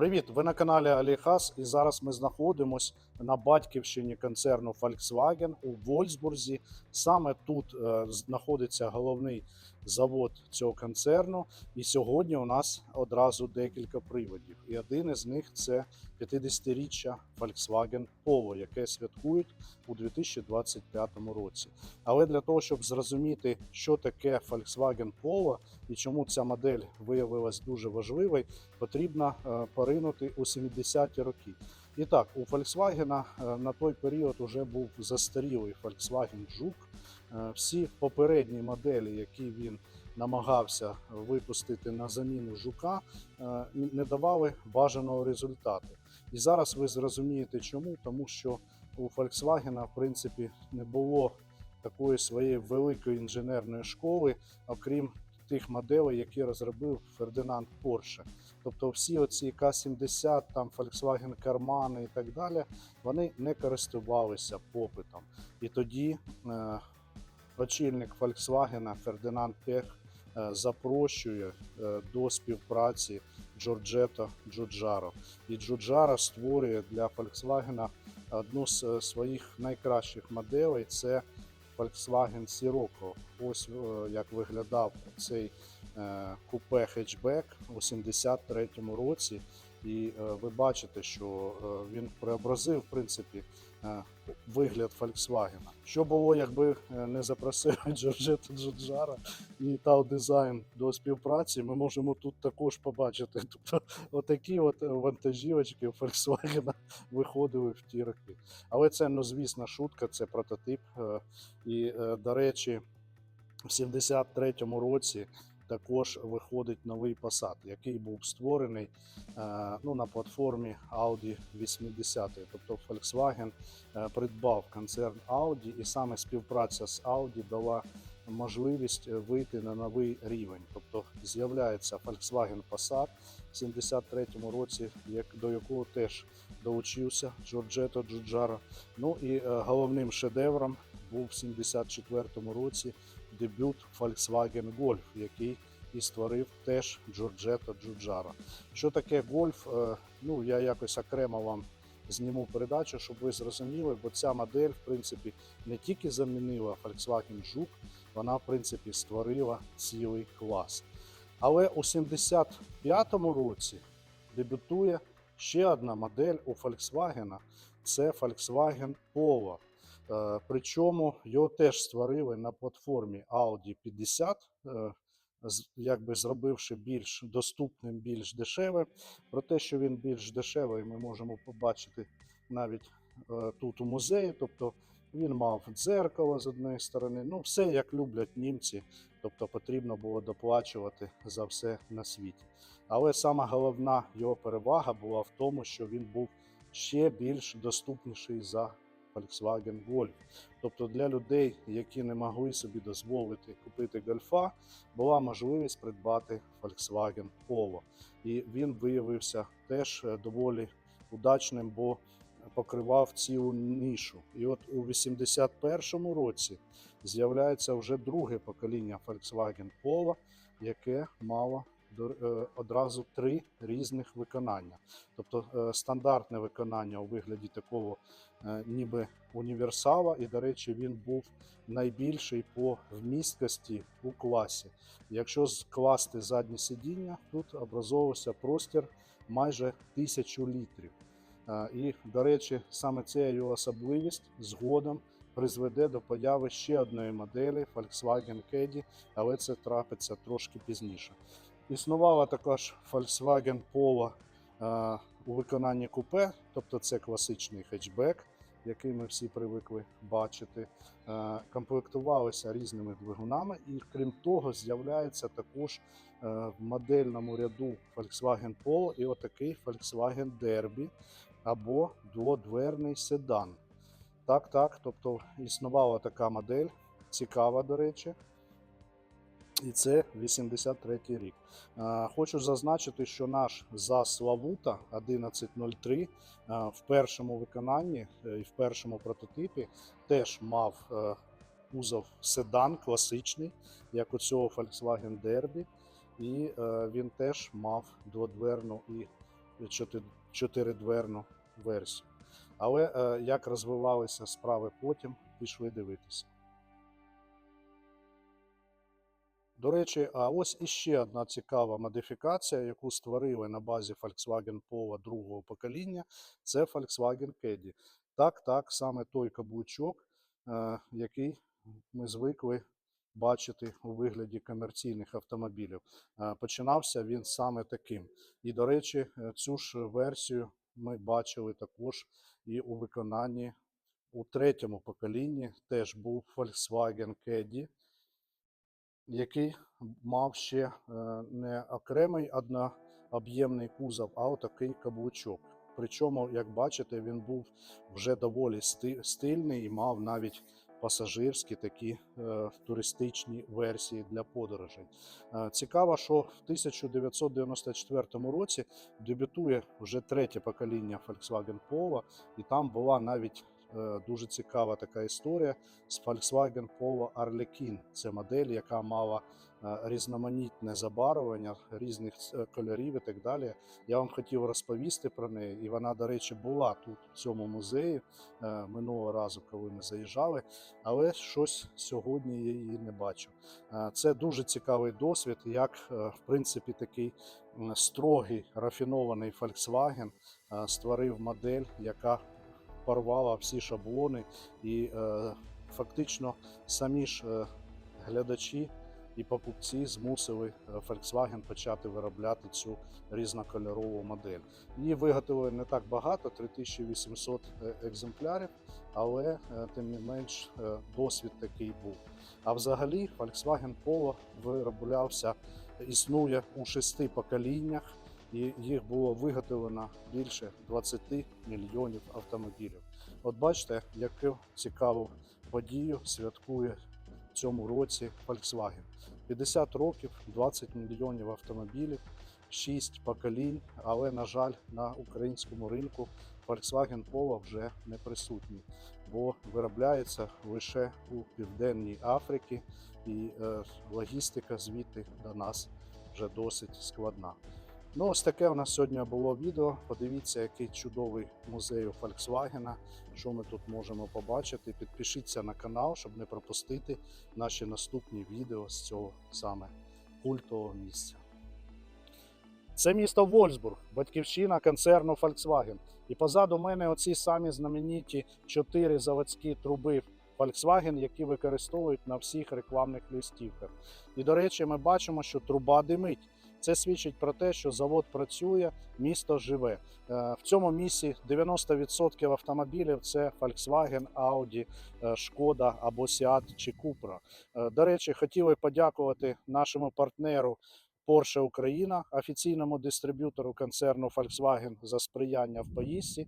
Привіт! Ви на каналі Аліхас, і зараз ми знаходимося на батьківщині концерну Volkswagen у Вольсбурзі. Саме тут е, знаходиться головний завод цього концерну. І сьогодні у нас одразу декілька приводів. І один із них це 50-річчя Volkswagen Polo, яке святкують у 2025 році. Але для того, щоб зрозуміти, що таке Volkswagen Polo і чому ця модель виявилась дуже важливою, потрібно е, поринути у 70-ті роки. І так, у Volkswagen е, на той період вже був застарілий Volkswagen Жук. Е, Всі попередні моделі, які він намагався випустити на заміну жука, е, не давали бажаного результату. І зараз ви зрозумієте, чому, тому що у Volkswagen, в принципі, не було такої своєї великої інженерної школи, окрім тих моделей, які розробив Фердинанд Порше. Тобто всі оці К-70, там Volkswagen Кармани і так далі, вони не користувалися попитом. І тоді е, очільник Volkswagen Фердинанд Пех е, запрошує е, до співпраці Джорджето Джуджаро. І Джуджаро створює для Volkswagen одну з е, своїх найкращих моделей. Це Volkswagen Sirocco. Ось як виглядав цей купе хетчбек у 73-му році. І е, ви бачите, що е, він преобразив в принципі е, вигляд Volkswagen. Що було, якби не запросив Джорджета Джорджара і Тау Дизайн до співпраці, ми можемо тут також побачити. Тобто, отакі от вантажівочки Volkswagen виходили в ті роки. Але це, ну звісно, шутка, це прототип. І, до речі, в 73-му році також виходить новий Passat, який був створений е, ну, на платформі Audi 80. Тобто Volkswagen е, придбав концерн Audi, і саме співпраця з Audi дала можливість е, вийти на новий рівень. Тобто з'являється Volkswagen Passat в 73-му році, до якого теж долучився Джорджето Джуджаро. Ну і головним шедевром був в 74-му році дебют Volkswagen Golf, який і створив теж Джорджето Джуджаро. Що таке гольф? Е, Ну, я якось окремо вам зніму передачу, щоб ви зрозуміли, бо ця модель, в принципі, не тільки замінила Volkswagen Жук, вона, в принципі, створила цілий клас. Але у 75-му році дебютує ще одна модель у Volkswagen. Це Volkswagen Polo. Е, Причому його теж створили на платформі Audi 50, е, з- якби зробивши більш доступним, більш дешевим. Про те, що він більш дешевий, ми можемо побачити навіть е, тут у музеї. Тобто він мав дзеркало з однієї сторони. Ну, все як люблять німці. Тобто потрібно було доплачувати за все на світі. Але сама головна його перевага була в тому, що він був ще більш доступніший за Volkswagen Golf. Тобто для людей, які не могли собі дозволити купити гольфа, була можливість придбати Volkswagen Polo. І він виявився теж е, доволі удачним, бо покривав цілу нішу. І от у 81-му році з'являється вже друге покоління Volkswagen Polo, яке мало одразу три різних виконання. Тобто е, стандартне виконання у вигляді такого е, ніби універсала, і, до речі, він був найбільший по вмісткості у класі. Якщо скласти заднє сидіння, тут образовувався простір майже тисячу літрів. Е, І, до речі, саме ця його особливість згодом призведе до появи ще одної моделі Volkswagen Caddy, але це трапиться трошки пізніше. Існувала також Volkswagen Polo е, у виконанні купе, тобто це класичний хетчбек, який ми всі привикли бачити. Е, комплектувалися різними двигунами, і крім того, з'являється також е, в модельному ряду Volkswagen Polo і отакий Volkswagen Derby або дводверний седан. Так, так, тобто існувала така модель, цікава, до речі. І це 83 рік. Хочу зазначити, що наш ЗАЗ Лавута 1103 е, в першому виконанні е, і в першому прототипі теж мав е, кузов седан класичний, як у цього Volkswagen Derby. І е, він теж мав дводверну і чоти- чотиридверну версію. Але як розвивалися справи потім, пішли дивитися. До речі, а ось іще одна цікава модифікація, яку створили на базі Volkswagen Polo другого покоління, це Volkswagen Caddy. Так, так, саме той каблучок, е, який ми звикли бачити у вигляді комерційних автомобілів. Е, Починався він саме таким. І, до речі, е, цю ж версію ми бачили також і у виконанні у третьому поколінні. Теж був Volkswagen Caddy, який мав ще е, не окремий однооб'ємний кузов, а отакий каблучок. Причому, як бачите, він був вже доволі стильний і мав навіть пасажирські такі е, туристичні версії для подорожей. Е, Цікаво, що в 1994 році дебютує вже третє покоління Volkswagen Polo, і там була навіть дуже цікава така історія з Volkswagen Polo Arlequin. Це модель, яка мала е, різноманітне забарвлення різних е, кольорів і так далі. Я вам хотів розповісти про неї, і вона, до речі, була тут в цьому музеї е, минулого разу, коли ми заїжджали, але щось сьогодні я її не бачу. Е, Це дуже цікавий досвід, як е, в принципі такий строгий рафінований Volkswagen е, створив модель, яка порвала всі шаблони, і е, фактично самі ж е, глядачі і покупці змусили е, Volkswagen почати виробляти цю різнокольорову модель. Її виготовили не так багато 3800 е, екземплярів, але е, тим не менш досвід такий був. А взагалі Volkswagen Polo вироблявся, існує у шести поколіннях, і їх було виготовлено більше 20 мільйонів автомобілів. От бачите, яку цікаву подію святкує в цьому році Volkswagen. 50 років, 20 мільйонів автомобілів, 6 поколінь, але, на жаль, на українському ринку Volkswagen Polo вже не присутній, бо виробляється лише у Південній Африці, і е, логістика звідти до нас вже досить складна. Ну, ось таке у нас сьогодні було відео. Подивіться, який чудовий музей у Volkswagen, що ми тут можемо побачити. Підпишіться на канал, щоб не пропустити наші наступні відео з цього саме культового місця. Це місто Вольсбург, батьківщина концерну Volkswagen. І позаду мене оці самі знамениті чотири заводські труби Volkswagen, які використовують на всіх рекламних листівках. І до речі, ми бачимо, що труба димить. Це свідчить про те, що завод працює, місто живе. Е, В цьому місці 90% автомобілів це Volkswagen, Audi, е, Шкода або Seat чи Cupra. Е, До речі, хотіли подякувати нашому партнеру Porsche Україна, офіційному дистриб'ютору концерну Volkswagen за сприяння в поїздці.